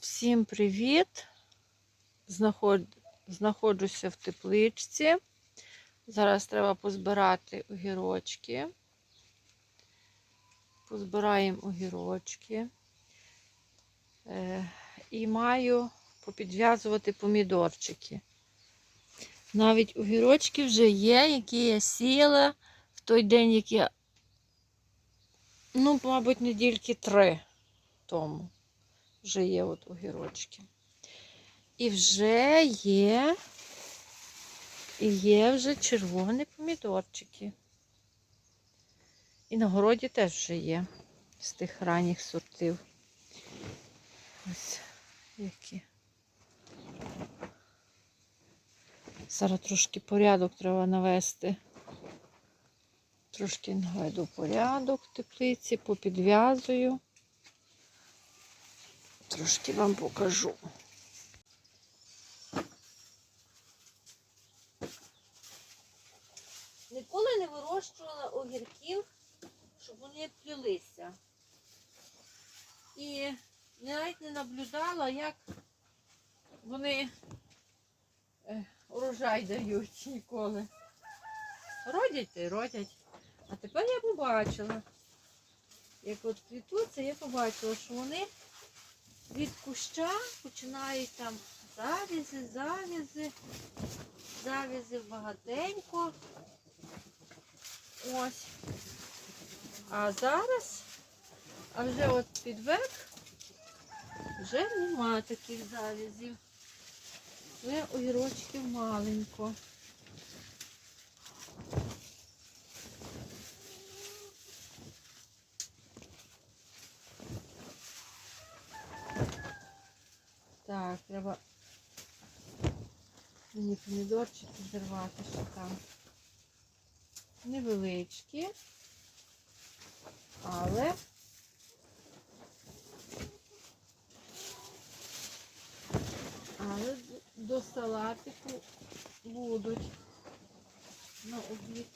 Всім привіт! Знаходжуся в тепличці. Зараз треба позбирати огірочки. Позбираємо огірочки. Е, і маю попідв'язувати помідорчики. Навіть огірочки вже є, які я сіяла в той день, який я, ну, мабуть, недільки три тому вже є от огірочки. І вже є, і є вже червоні помідорчики. І на городі теж вже є з тих ранніх сортів. Ось які. Зараз трошки порядок треба навести. Трошки наведу порядок в теплиці, попідв'язую. Трошки вам покажу. Ніколи не вирощувала огірків, щоб вони плілися. І навіть не наблюдала, як вони е, урожай дають ніколи. Родять та й родять. А тепер я побачила, як от квітуться, я побачила, що вони від куща починають там завізи, завізи, завізи багатенько. Ось. А зараз, а вже от під верх, вже нема таких завізів. Вже огірочків маленько. Так, треба мені помідорчики зірвати, що там. Невеличкі, але але до салатику будуть на обід.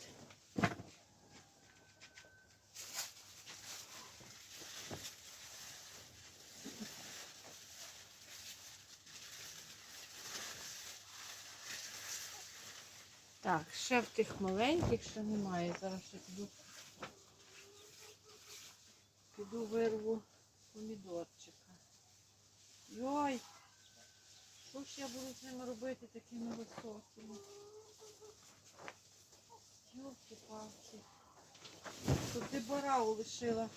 Так, ще в тих маленьких ще немає. Зараз ще піду, піду вирву помідорчика. Йой! Що ж я буду з ними робити такими високими? Йолки палки Тут дебарау лишила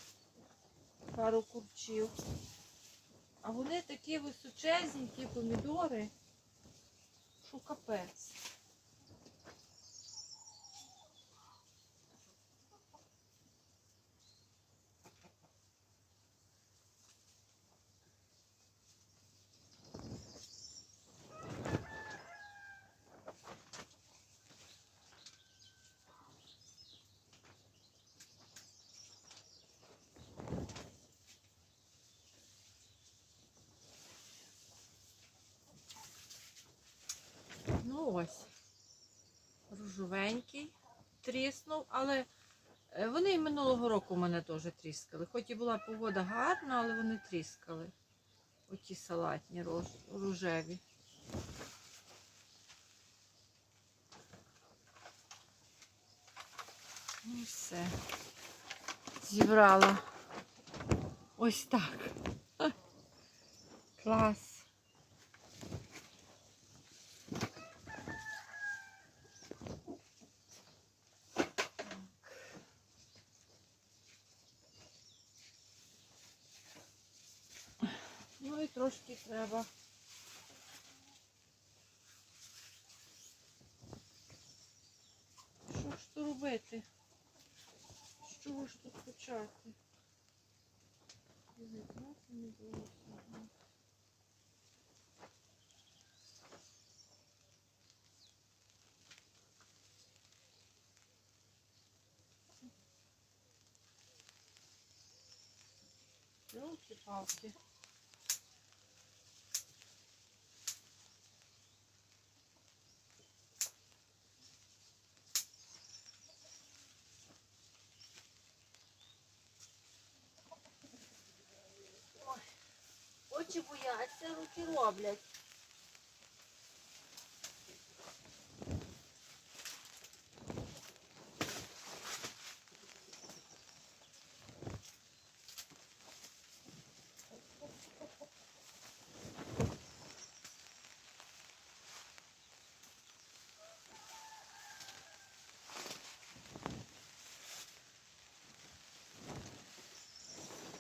пару курчів. А вони такі височезні, помідори, що капець. Ось. Ружовенький. Тріснув, але е, вони і минулого року мене теж тріскали. Хоч і була погода гарна, але вони тріскали. Оті салатні рож- рожеві. Ну все. Зібрала. Ось так. Клас. Ну і трошки треба. Що ж то робити? З чого ж тут почати? Зібрати очі бояться, руки роблять.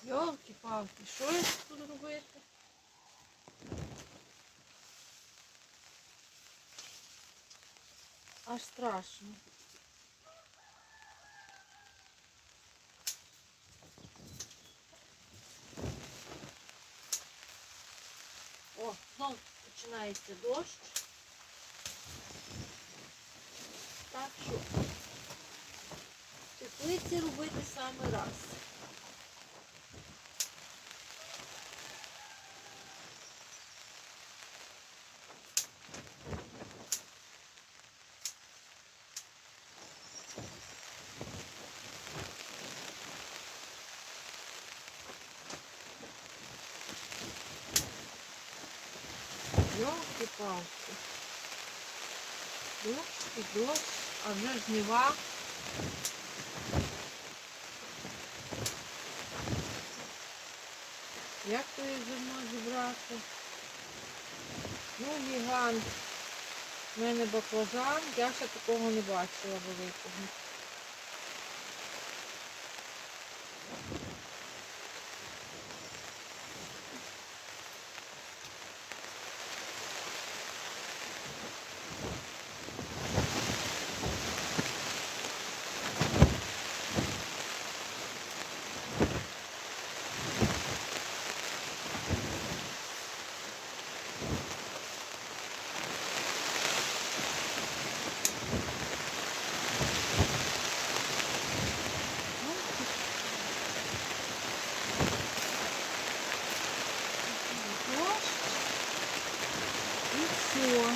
Йолки-палки, що я тут робити? Аж страшно. О, знов починається дощ. Так що теплиці робити саме раз. Йолки-палки. Дощ і дощ, а вже жнива. Як то їх зерно зібрати? Ну, гігант. У мене баклажан, я ще такого не бачила великого. Дощ. І все.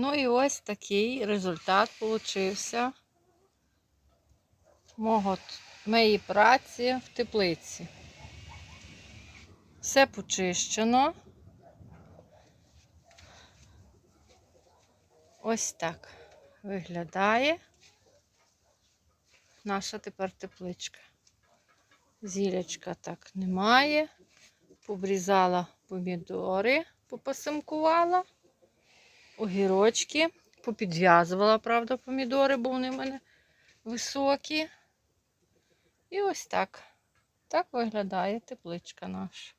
Ну і ось такий результат получився мого моєї праці в теплиці. Все почищено. Ось так виглядає наша тепер тепличка. Зілячка так немає. Побрізала помідори, попасимкувала огірочки. Попідв'язувала, правда, помідори, бо вони в мене високі. І ось так. Так виглядає тепличка наша.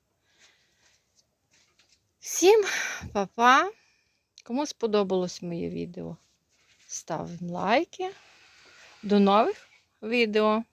Всім па-па! Кому сподобалось моє відео, ставимо лайки. До нових відео!